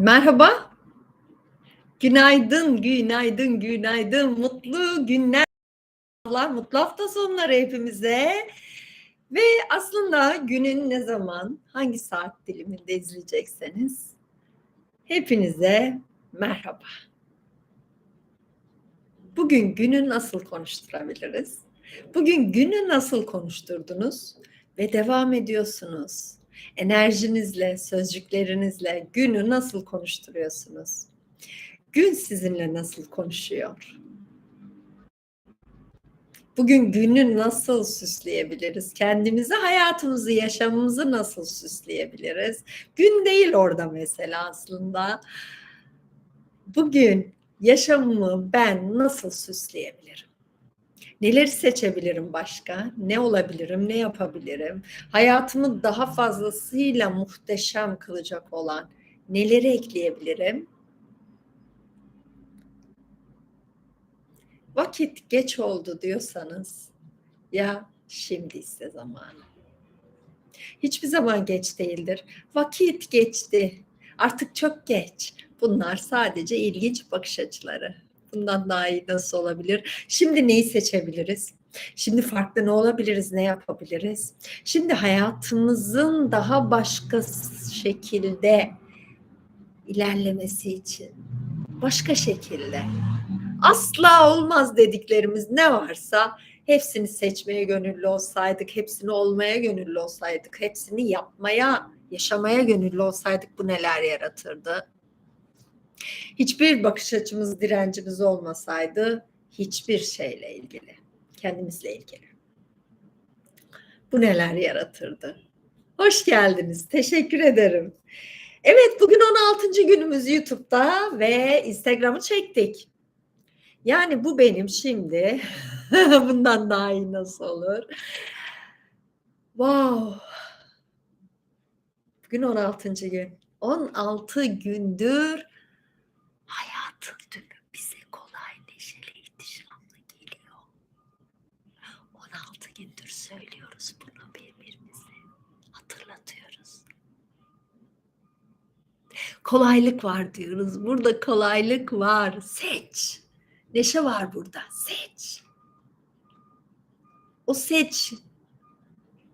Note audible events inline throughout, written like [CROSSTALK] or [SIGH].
Merhaba. Günaydın, günaydın, günaydın. Mutlu günler, mutlu hafta sonları hepimize. Ve aslında günün ne zaman, hangi saat diliminde izleyecekseniz hepinize merhaba. Bugün günü nasıl konuşturabiliriz? Bugün günü nasıl konuşturdunuz ve devam ediyorsunuz? Enerjinizle, sözcüklerinizle günü nasıl konuşturuyorsunuz? Gün sizinle nasıl konuşuyor? Bugün günü nasıl süsleyebiliriz? Kendimizi, hayatımızı, yaşamımızı nasıl süsleyebiliriz? Gün değil orada mesela aslında. Bugün yaşamımı ben nasıl süsleyebilirim? Neleri seçebilirim başka? Ne olabilirim? Ne yapabilirim? Hayatımı daha fazlasıyla muhteşem kılacak olan neleri ekleyebilirim? Vakit geç oldu diyorsanız ya şimdi ise zamanı. Hiçbir zaman geç değildir. Vakit geçti. Artık çok geç. Bunlar sadece ilginç bakış açıları. Bundan daha iyi nasıl olabilir? Şimdi neyi seçebiliriz? Şimdi farklı ne olabiliriz, ne yapabiliriz? Şimdi hayatımızın daha başka şekilde ilerlemesi için başka şekilde asla olmaz dediklerimiz ne varsa hepsini seçmeye gönüllü olsaydık, hepsini olmaya gönüllü olsaydık, hepsini yapmaya, yaşamaya gönüllü olsaydık bu neler yaratırdı? Hiçbir bakış açımız, direncimiz olmasaydı hiçbir şeyle ilgili, kendimizle ilgili. Bu neler yaratırdı? Hoş geldiniz. Teşekkür ederim. Evet bugün 16. günümüz YouTube'da ve Instagram'ı çektik. Yani bu benim şimdi. [LAUGHS] Bundan daha iyi nasıl olur? Wow. Bugün 16. gün. 16 gündür hayatın tümü bize kolay, neşeli, ihtişamlı geliyor. 16 gündür söylüyoruz bunu birbirimize. Hatırlatıyoruz. Kolaylık var diyoruz. Burada kolaylık var. Seç. Neşe var burada. Seç. O seç.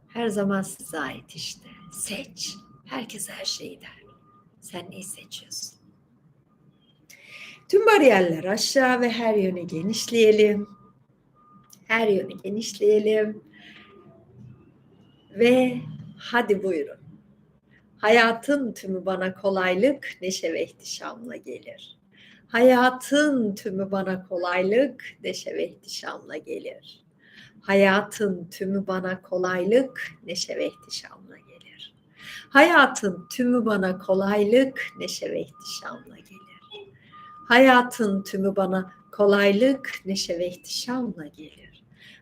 Her zaman size ait işte. Seç. Herkes her şeyi der. Sen neyi seçiyorsun? Tüm bariyerler aşağı ve her yöne genişleyelim. Her yönü genişleyelim. Ve hadi buyurun. Hayatın tümü bana kolaylık, neşe ve ihtişamla gelir. Hayatın tümü bana kolaylık, neşe ve ihtişamla gelir. Hayatın tümü bana kolaylık, neşe ve ihtişamla gelir. Hayatın tümü bana kolaylık, neşe ve ihtişamla gelir. Hayatın tümü bana kolaylık, neşe ve ihtişamla gelir.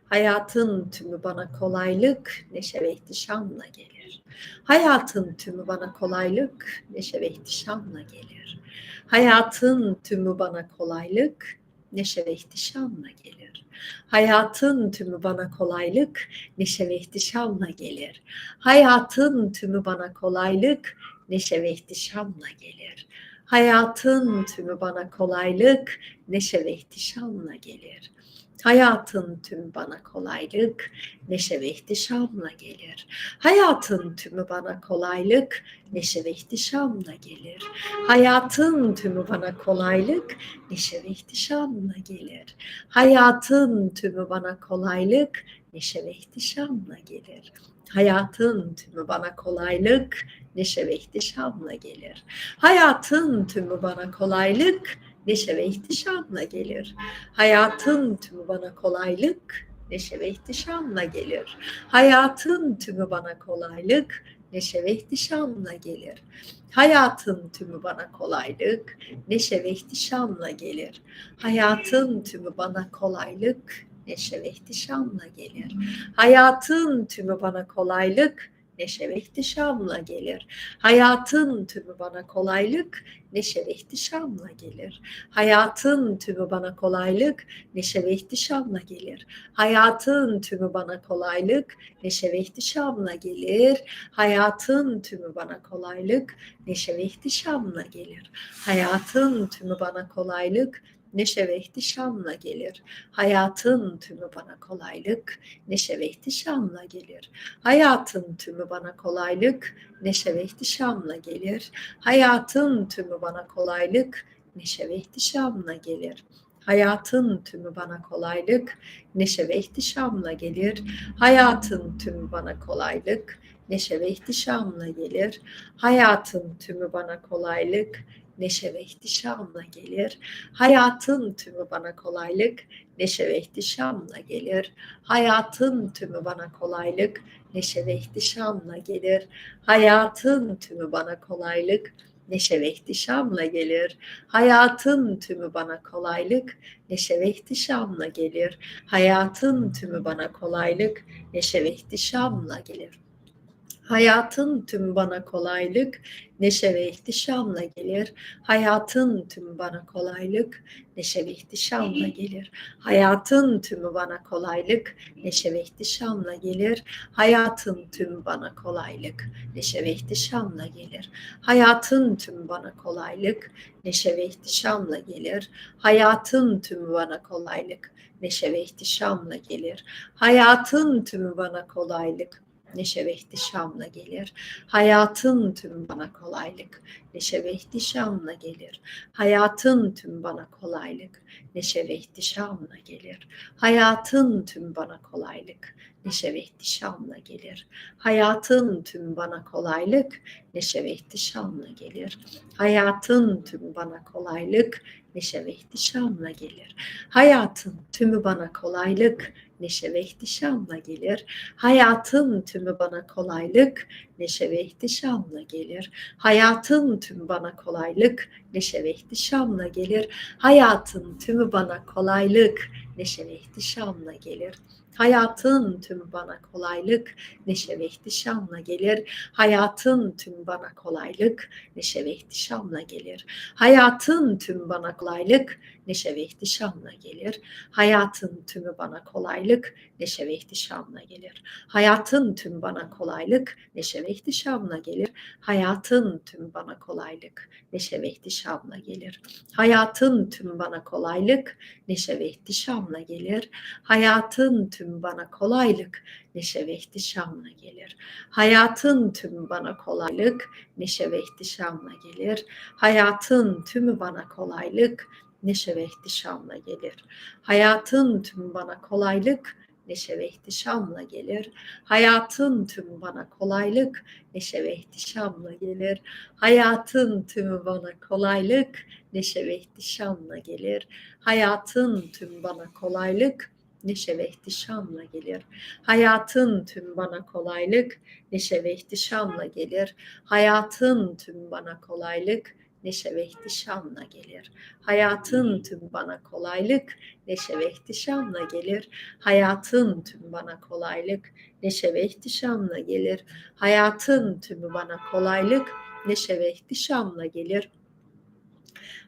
Hayatın tümü bana kolaylık, neşe ve ihtişamla gelir. Hayatın tümü bana kolaylık, neşe ve ihtişamla gelir. Hayatın tümü bana kolaylık, neşe ve ihtişamla gelir. Hayatın tümü bana kolaylık, neşe ve ihtişamla gelir. Hayatın tümü bana kolaylık, neşe ve ihtişamla gelir. Hayatın tümü bana kolaylık, neşe ve ihtişamla gelir. Hayatın tümü bana kolaylık, neşe ve ihtişamla gelir. Hayatın tümü bana kolaylık, neşe ve ihtişamla gelir. Hayatın tümü bana kolaylık, neşe ve ihtişamla gelir. Hayatın tümü bana kolaylık, neşe ve ihtişamla gelir. Hayatın tümü bana kolaylık, neşe ve ihtişamla gelir. Hayatın tümü bana kolaylık, neşe ve ihtişamla gelir. Hayatın tümü bana kolaylık, neşe ve ihtişamla gelir. Hayatın tümü bana kolaylık, neşe ve ihtişamla gelir. Hayatın tümü bana kolaylık, neşe ve ihtişamla gelir. Hayatın tümü bana kolaylık, neşe ve ihtişamla gelir. Hayatın tümü bana kolaylık, neşe ve ihtişamla gelir. Hayatın tümü bana kolaylık, neşe ve ihtişamla gelir. Hayatın tümü bana kolaylık, neşe ve ihtişamla gelir. Hayatın tümü bana kolaylık, neşe ve ihtişamla gelir. Hayatın tümü bana kolaylık, neşe ve ihtişamla gelir. Hayatın tümü bana kolaylık, neşe ve ihtişamla gelir. Hayatın tümü bana kolaylık, neşe ve ihtişamla gelir. Hayatın tümü bana kolaylık, neşe ve ihtişamla gelir. Hayatın tümü bana kolaylık, neşe ve ihtişamla gelir. Hayatın tümü bana kolaylık, neşe ve ihtişamla gelir. Hayatın tümü bana kolaylık, neşe ve ihtişamla gelir. Hayatın tümü bana kolaylık, neşe ve ihtişamla gelir. Hayatın tümü bana kolaylık, neşe ve ihtişamla gelir. Hayatın tümü bana kolaylık, neşe ve ihtişamla gelir. Hayatın tümü bana kolaylık, neşe ve ihtişamla gelir. Hayatın tümü bana kolaylık, neşe ve ihtişamla gelir. Hayatın tümü bana kolaylık, neşe ve ihtişamla gelir. Hayatın tüm bana kolaylık, neşe ve ihtişamla gelir. Hayatın tüm bana kolaylık, neşe ve ihtişamla gelir. Hayatın tümü bana kolaylık, neşe ve ihtişamla gelir. Hayatın tüm bana kolaylık, neşe ve ihtişamla gelir. Hayatın tüm bana kolaylık, neşe ve ihtişamla gelir. Hayatın tüm bana kolaylık, neşe ve ihtişamla gelir. Hayatın tümü bana kolaylık, neşe ve ihtişamla gelir. Hayatın tüm bana kolaylık, neşe ve ihtişamla gelir. Hayatın tüm bana kolaylık, neşe ve ihtişamla gelir. Hayatın tüm bana kolaylık, neşe ve ihtişamla gelir. Hayatın tüm bana kolaylık, neşe ve ihtişamla gelir. Hayatın tüm bana kolaylık, neşe ve ihtişamla gelir. Hayatın tümü bana kolaylık, neşe ve ihtişamla gelir. Hayatın tümü bana kolaylık, neşe ve ihtişamla gelir. Hayatın tümü bana kolaylık, neşe ve ihtişamla gelir. Hayatın tümü bana kolaylık, neşe ve ihtişamla gelir. Hayatın tüm bana kolaylık, neşe ve ihtişamla gelir. Hayatın tüm bana kolaylık, neşe ve ihtişamla gelir. Hayatın tüm bana kolaylık, neşe ve ihtişamla gelir. Hayatın tümü bana kolaylık, neşe ve ihtişamla gelir. Hayatın tüm bana kolaylık, neşe ve ihtişamla gelir. Hayatın tüm bana kolaylık, neşe ve ihtişamla gelir. Hayatın tüm bana kolaylık, neşe ve ihtişamla gelir. Hayatın tüm bana kolaylık, neşe ve ihtişamla gelir. Hayatın tüm bana kolaylık, neşe ve ihtişamla gelir. Hayatın tümü bana kolaylık, neşe ve ihtişamla gelir. Hayatın tüm bana kolaylık, neşe ve ihtişamla gelir. Hayatın tüm bana kolaylık, neşe ve ihtişamla gelir. Hayatın tümü bana kolaylık, neşe ve ihtişamla gelir. Hayatın tüm bana kolaylık, neşe ve ihtişamla gelir. Hayatın tüm bana kolaylık, neşe ve ihtişamla gelir. Hayatın tüm bana kolaylık, neşe ve ihtişamla gelir. Hayatın tüm bana kolaylık, neşe ve ihtişamla gelir. Hayatın tüm bana kolaylık, neşe ve ihtişamla gelir. Hayatın tümü bana kolaylık, neşe ve ihtişamla gelir.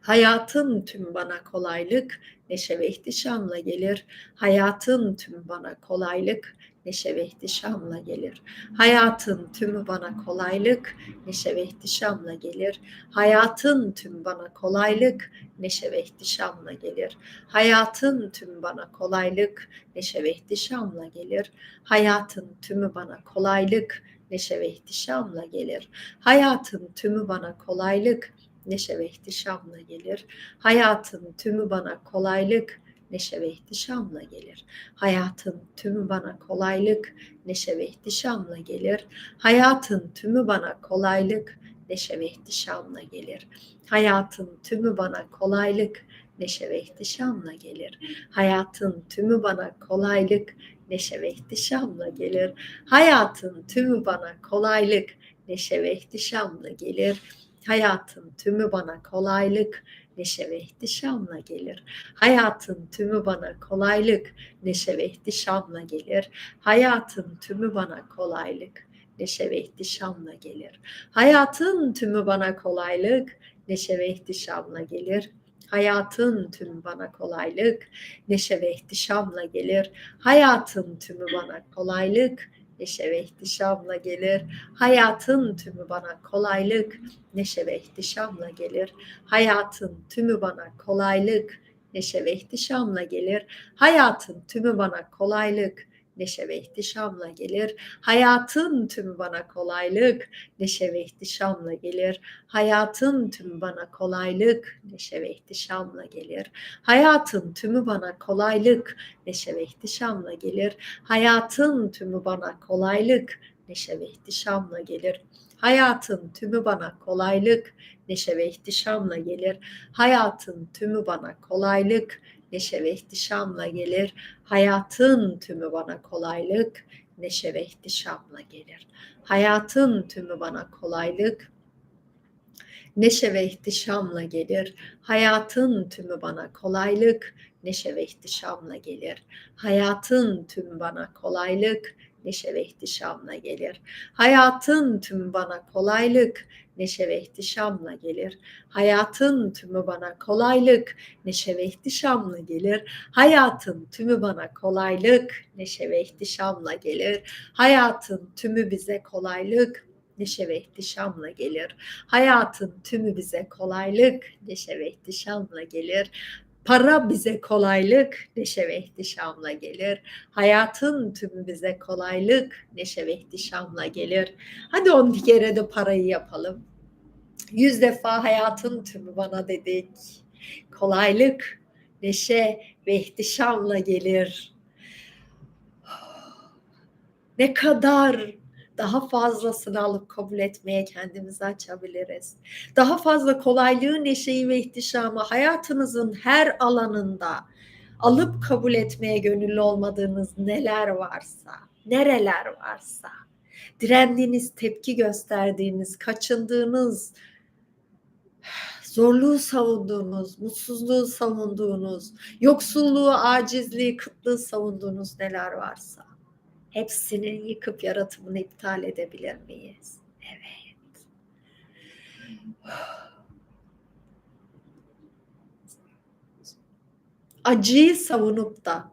Hayatın tüm bana kolaylık, neşe ve ihtişamla gelir. Hayatın tüm bana kolaylık, neşe ve ihtişamla gelir. Hayatın tümü bana kolaylık, neşe ve ihtişamla gelir. Hayatın tüm bana kolaylık, neşe ve ihtişamla gelir. Hayatın tüm bana kolaylık, neşe ve ihtişamla gelir. Hayatın tümü bana kolaylık, neşe ve ihtişamla gelir. Hayatın tümü bana kolaylık, neşe ve ihtişamla gelir. Hayatın tümü bana kolaylık, neşe ve ihtişamla gelir. Hayatın tümü bana kolaylık, neşe ve ihtişamla gelir. Hayatın tümü bana kolaylık, neşe ve ihtişamla gelir. Hayatın tümü bana kolaylık, neşe ve ihtişamla gelir. Hayatın tümü bana kolaylık, neşe ve ihtişamla gelir. Hayatın tümü bana kolaylık, neşe ve ihtişamla gelir. Hayatın tümü bana kolaylık, neşe ve ihtişamla gelir. Hayatın tümü bana kolaylık, neşe ve ihtişamla gelir. Hayatın tümü bana kolaylık, neşe ve ihtişamla gelir. Hayatın tümü bana kolaylık, neşe ve ihtişamla gelir. Hayatın tümü bana kolaylık, neşe ve ihtişamla gelir. Hayatın tümü bana kolaylık, neşe ve ihtişamla gelir. Hayatın tümü bana kolaylık, neşe ve ihtişamla gelir. Hayatın tümü bana kolaylık, neşe ve ihtişamla gelir. Hayatın tümü bana kolaylık, neşe ve ihtişamla gelir. Hayatın tümü bana kolaylık, neşe ve ihtişamla gelir. Hayatın tümü bana kolaylık, neşe ve ihtişamla gelir. Hayatın tümü bana kolaylık, neşe ve ihtişamla gelir. Hayatın tümü bana kolaylık, neşe ve ihtişamla gelir. Hayatın tümü bana kolaylık, neşe ve ihtişamla gelir. Hayatın tümü bana kolaylık, neşe ve ihtişamla gelir. Hayatın tümü bana kolaylık, neşe ve ihtişamla gelir. Hayatın tümü bana kolaylık, neşe ve ihtişamla gelir. Hayatın tümü bana kolaylık, neşe ve ihtişamla gelir. Hayatın tümü bana kolaylık, neşe ve ihtişamla gelir. Hayatın tümü bana kolaylık, neşe ve ihtişamla gelir. Hayatın tümü bana kolaylık, neşe ve ihtişamla gelir. Hayatın tümü bana kolaylık, neşe ve ihtişamla gelir. Hayatın tümü bize kolaylık, neşe ve ihtişamla gelir. Hayatın tümü bize kolaylık, neşe ve ihtişamla gelir. Para bize kolaylık, neşe ve ihtişamla gelir. Hayatın tümü bize kolaylık, neşe ve ihtişamla gelir. Hadi on kere de parayı yapalım. Yüz defa hayatın tümü bana dedik. Kolaylık, neşe ve ihtişamla gelir. Ne kadar daha fazlasını alıp kabul etmeye kendimizi açabiliriz. Daha fazla kolaylığı, neşeyi ve ihtişamı hayatınızın her alanında alıp kabul etmeye gönüllü olmadığınız neler varsa, nereler varsa, direndiğiniz, tepki gösterdiğiniz, kaçındığınız, zorluğu savunduğunuz, mutsuzluğu savunduğunuz, yoksulluğu, acizliği, kıtlığı savunduğunuz neler varsa hepsini yıkıp yaratımını iptal edebilir miyiz? Evet. Acıyı savunup da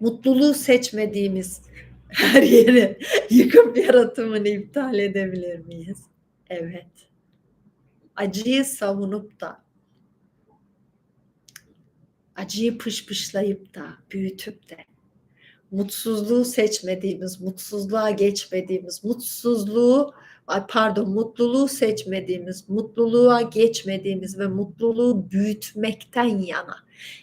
mutluluğu seçmediğimiz her yeri yıkıp yaratımını iptal edebilir miyiz? Evet. Acıyı savunup da acıyı pışpışlayıp da büyütüp de mutsuzluğu seçmediğimiz, mutsuzluğa geçmediğimiz, mutsuzluğu ay pardon mutluluğu seçmediğimiz, mutluluğa geçmediğimiz ve mutluluğu büyütmekten yana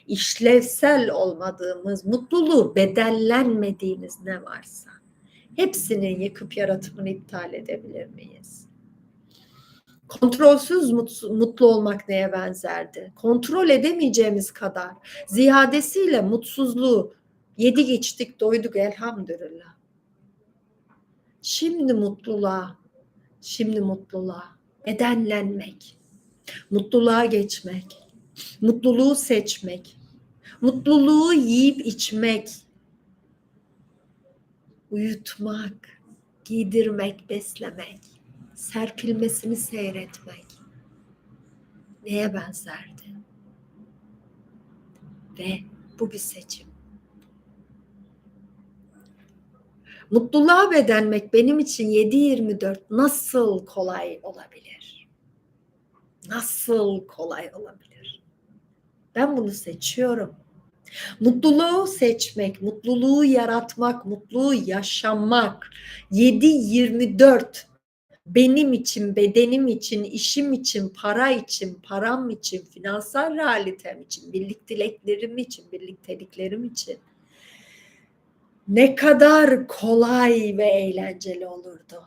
işlevsel olmadığımız, mutluluğu bedellenmediğimiz ne varsa hepsinin yıkıp yaratımını iptal edebilir miyiz? Kontrolsüz mutlu, mutlu olmak neye benzerdi? Kontrol edemeyeceğimiz kadar ziyadesiyle mutsuzluğu Yedi geçtik doyduk elhamdülillah. Şimdi mutluluğa, şimdi mutluluğa bedenlenmek, mutluluğa geçmek, mutluluğu seçmek, mutluluğu yiyip içmek, uyutmak, giydirmek, beslemek, serpilmesini seyretmek neye benzerdi? Ve bu bir seçim. Mutluluğa bedenmek benim için 7-24 nasıl kolay olabilir? Nasıl kolay olabilir? Ben bunu seçiyorum. Mutluluğu seçmek, mutluluğu yaratmak, mutluluğu yaşamak 7-24 benim için, bedenim için, işim için, para için, param için, finansal realitem için, birlikteliklerim için, birlikteliklerim için ne kadar kolay ve eğlenceli olurdu.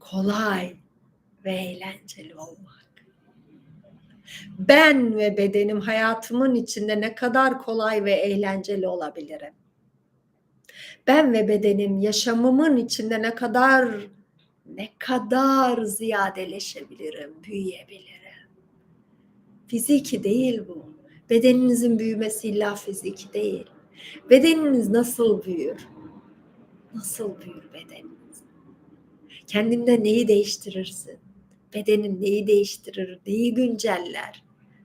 Kolay ve eğlenceli olmak. Ben ve bedenim hayatımın içinde ne kadar kolay ve eğlenceli olabilirim. Ben ve bedenim yaşamımın içinde ne kadar ne kadar ziyadeleşebilirim, büyüyebilirim. Fiziki değil bu. Bedeninizin büyümesi illa fiziki değil. Bedeniniz nasıl büyür? Nasıl büyür bedeniniz? Kendinde neyi değiştirirsin? Bedenin neyi değiştirir, neyi günceller?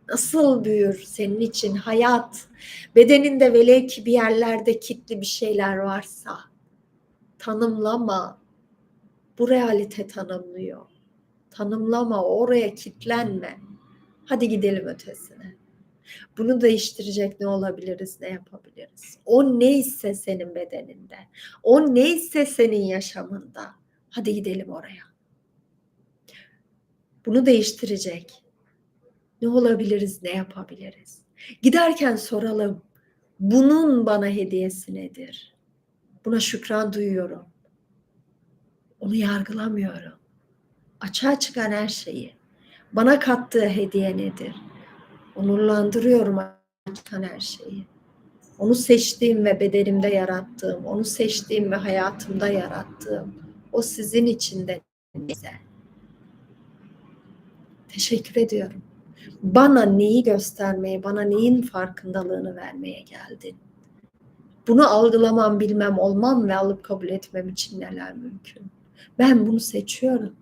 Nasıl büyür senin için hayat? Bedeninde velev ki bir yerlerde kitli bir şeyler varsa tanımlama. Bu realite tanımlıyor. Tanımlama, oraya kitlenme. Hadi gidelim ötesine. Bunu değiştirecek ne olabiliriz, ne yapabiliriz? O neyse senin bedeninde, o neyse senin yaşamında. Hadi gidelim oraya. Bunu değiştirecek ne olabiliriz, ne yapabiliriz? Giderken soralım. Bunun bana hediyesi nedir? Buna şükran duyuyorum. Onu yargılamıyorum. Açığa çıkan her şeyi. Bana kattığı hediye nedir? Onurlandırıyorum açığa çıkan her şeyi. Onu seçtiğim ve bedenimde yarattığım, onu seçtiğim ve hayatımda yarattığım, o sizin için de neyse. Teşekkür ediyorum. Bana neyi göstermeye, bana neyin farkındalığını vermeye geldin? Bunu algılamam, bilmem, olmam ve alıp kabul etmem için neler mümkün? Ben bunu seçiyorum.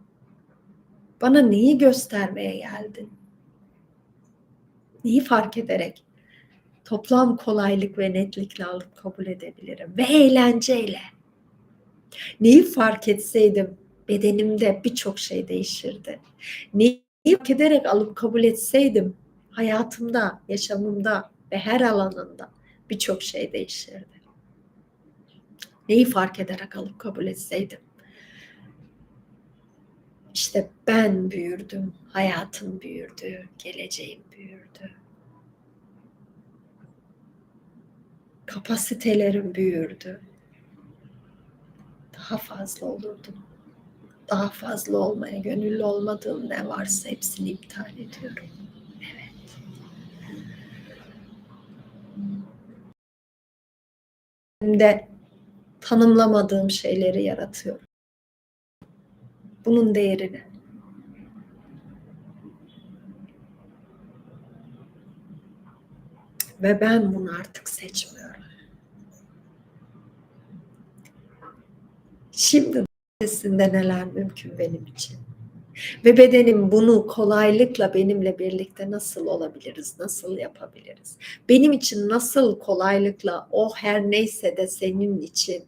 Bana neyi göstermeye geldin? Neyi fark ederek toplam kolaylık ve netlikle alıp kabul edebilirim ve eğlenceyle. Neyi fark etseydim bedenimde birçok şey değişirdi. Neyi fark ederek alıp kabul etseydim hayatımda, yaşamımda ve her alanında birçok şey değişirdi. Neyi fark ederek alıp kabul etseydim. İşte ben büyürdüm, hayatım büyürdü, geleceğim büyürdü. Kapasitelerim büyürdü. Daha fazla olurdum. Daha fazla olmaya gönüllü olmadığım ne varsa hepsini iptal ediyorum. Evet. de tanımlamadığım şeyleri yaratıyorum. Bunun değerini. Ve ben bunu artık seçmiyorum. Şimdi ötesinde neler mümkün benim için. Ve bedenim bunu kolaylıkla benimle birlikte nasıl olabiliriz, nasıl yapabiliriz? Benim için nasıl kolaylıkla o her neyse de senin için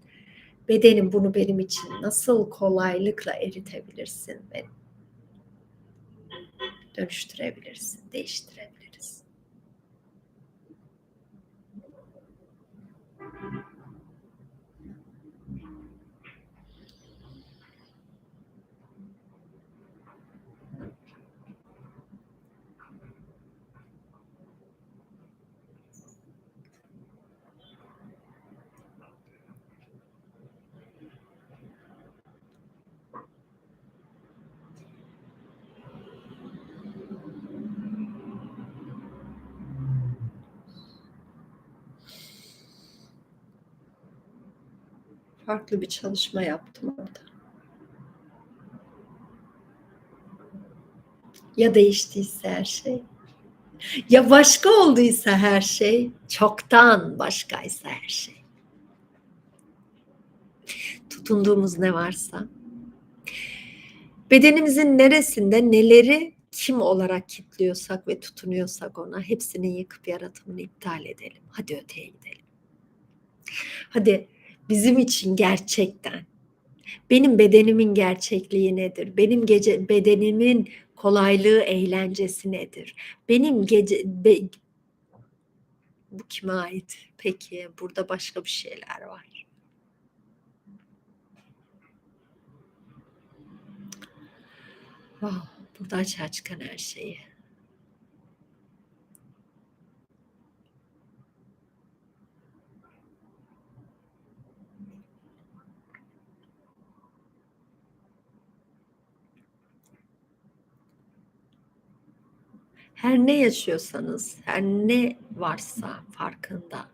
bedenim bunu benim için nasıl kolaylıkla eritebilirsin ve dönüştürebilirsin, değiştirebiliriz. Farklı bir çalışma yaptım orada. Ya değiştiyse her şey, ya başka olduysa her şey, çoktan başkaysa her şey. Tutunduğumuz ne varsa, bedenimizin neresinde neleri kim olarak kilitliyorsak ve tutunuyorsak ona hepsinin yıkıp yaratımını iptal edelim. Hadi öteye gidelim. Hadi bizim için gerçekten benim bedenimin gerçekliği nedir? Benim gece bedenimin kolaylığı, eğlencesi nedir? Benim gece be, bu kime ait? Peki burada başka bir şeyler var. Wow, burada açığa çıkan her şeyi. Her ne yaşıyorsanız, her ne varsa farkında.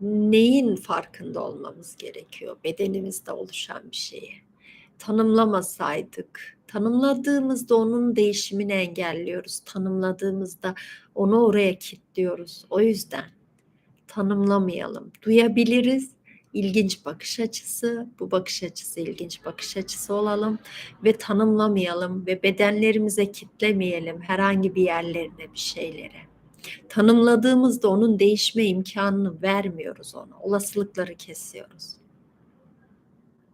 Neyin farkında olmamız gerekiyor? Bedenimizde oluşan bir şeyi. tanımlamasaydık, tanımladığımızda onun değişimini engelliyoruz. Tanımladığımızda onu oraya kilitliyoruz. O yüzden tanımlamayalım. Duyabiliriz. İlginç bakış açısı, bu bakış açısı ilginç bakış açısı olalım ve tanımlamayalım ve bedenlerimize kitlemeyelim herhangi bir yerlerine bir şeylere. Tanımladığımızda onun değişme imkanını vermiyoruz ona. Olasılıkları kesiyoruz.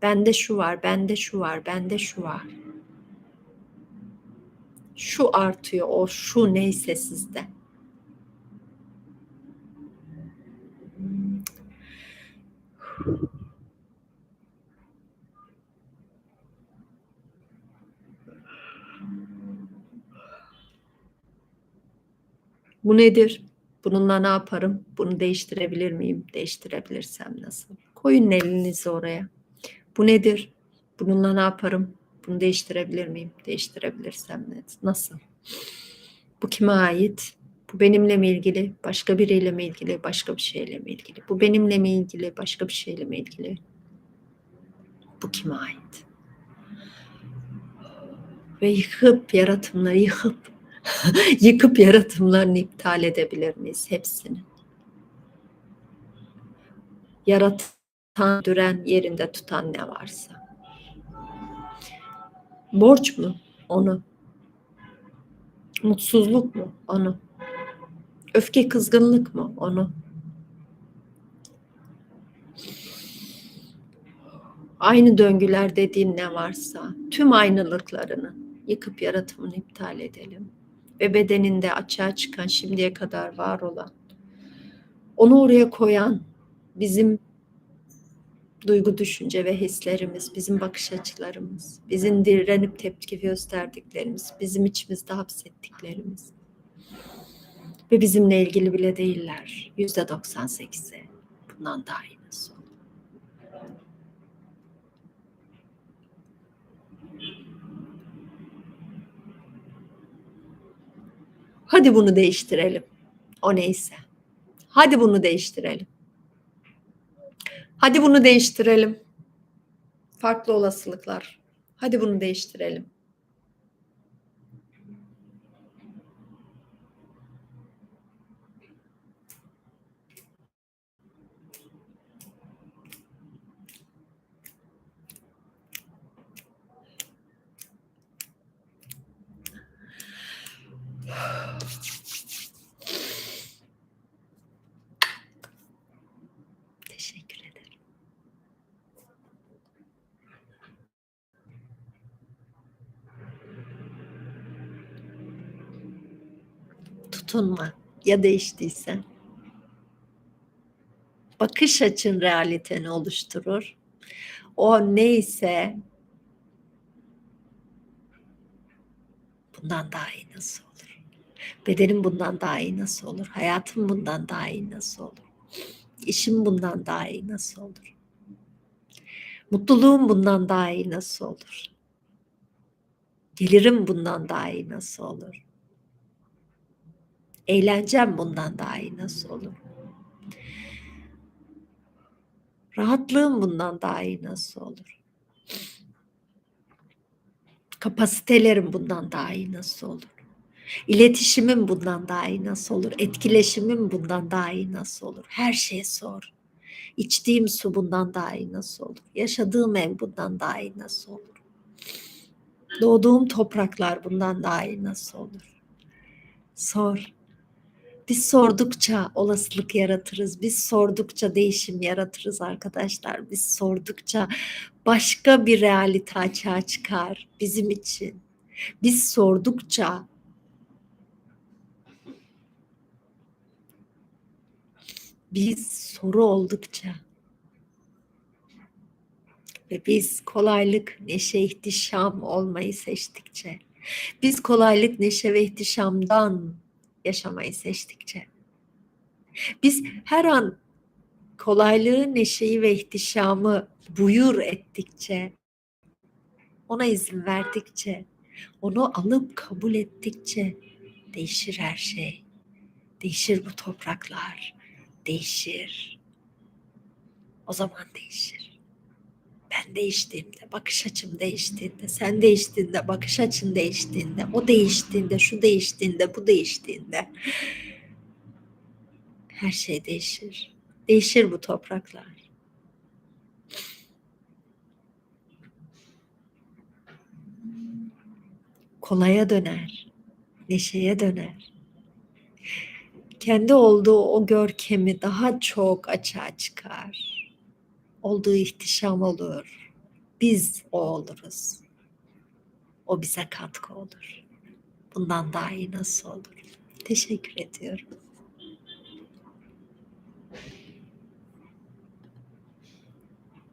Bende şu var, bende şu var, bende şu var. Şu artıyor, o şu neyse sizde. Bu nedir? Bununla ne yaparım? Bunu değiştirebilir miyim? Değiştirebilirsem nasıl? Koyun elinizi oraya. Bu nedir? Bununla ne yaparım? Bunu değiştirebilir miyim? Değiştirebilirsem nasıl? Bu kime ait? Bu benimle mi ilgili? Başka biriyle mi ilgili? Başka bir şeyle mi ilgili? Bu benimle mi ilgili? Başka bir şeyle mi ilgili? Bu kime ait? Ve yıkıp yaratımları yıkıp [LAUGHS] yıkıp yaratımlarını iptal edebilir miyiz hepsini? Yaratan, düren, yerinde tutan ne varsa. Borç mu? Onu. Mutsuzluk mu? Onu. Öfke, kızgınlık mı? Onu. Aynı döngüler dediğin ne varsa tüm aynılıklarını yıkıp yaratımını iptal edelim. Ve bedeninde açığa çıkan şimdiye kadar var olan onu oraya koyan bizim duygu, düşünce ve hislerimiz, bizim bakış açılarımız, bizim direnip tepki gösterdiklerimiz, bizim içimizde hapsettiklerimiz ve bizimle ilgili bile değiller. Yüzde 98'i bundan daha iyi nasıl? Hadi bunu değiştirelim. O neyse. Hadi bunu değiştirelim. Hadi bunu değiştirelim. Farklı olasılıklar. Hadi bunu değiştirelim. Teşekkür ederim. Tutunma ya değiştiyse. Bakış açın realiteni oluşturur. O neyse bundan daha iyi nasıl olur? Bedenim bundan daha iyi nasıl olur? Hayatım bundan daha iyi nasıl olur? İşim bundan daha iyi nasıl olur? Mutluluğum bundan daha iyi nasıl olur? Gelirim bundan daha iyi nasıl olur? Eğlencem bundan daha iyi nasıl olur? Rahatlığım bundan daha iyi nasıl olur? Kapasitelerim bundan daha iyi nasıl olur? İletişimim bundan daha iyi nasıl olur? Etkileşimim bundan daha iyi nasıl olur? Her şeye sor. İçtiğim su bundan daha iyi nasıl olur? Yaşadığım ev bundan daha iyi nasıl olur? Doğduğum topraklar bundan daha iyi nasıl olur? Sor. Biz sordukça olasılık yaratırız. Biz sordukça değişim yaratırız arkadaşlar. Biz sordukça başka bir realite açığa çıkar bizim için. Biz sordukça biz soru oldukça ve biz kolaylık, neşe, ihtişam olmayı seçtikçe, biz kolaylık, neşe ve ihtişamdan yaşamayı seçtikçe, biz her an kolaylığı, neşeyi ve ihtişamı buyur ettikçe, ona izin verdikçe, onu alıp kabul ettikçe değişir her şey. Değişir bu topraklar. Değişir. O zaman değişir. Ben bakış açım değiştiğinde, sen değiştiğinde, bakış açın değiştiğinde, o değiştiğinde, şu değiştiğinde, bu değiştiğinde her şey değişir. Değişir bu topraklar. Kolaya döner, neşeye döner. Kendi olduğu o görkemi daha çok açığa çıkar. Olduğu ihtişam olur. Biz o oluruz. O bize katkı olur. Bundan daha iyi nasıl olur? Teşekkür ediyorum.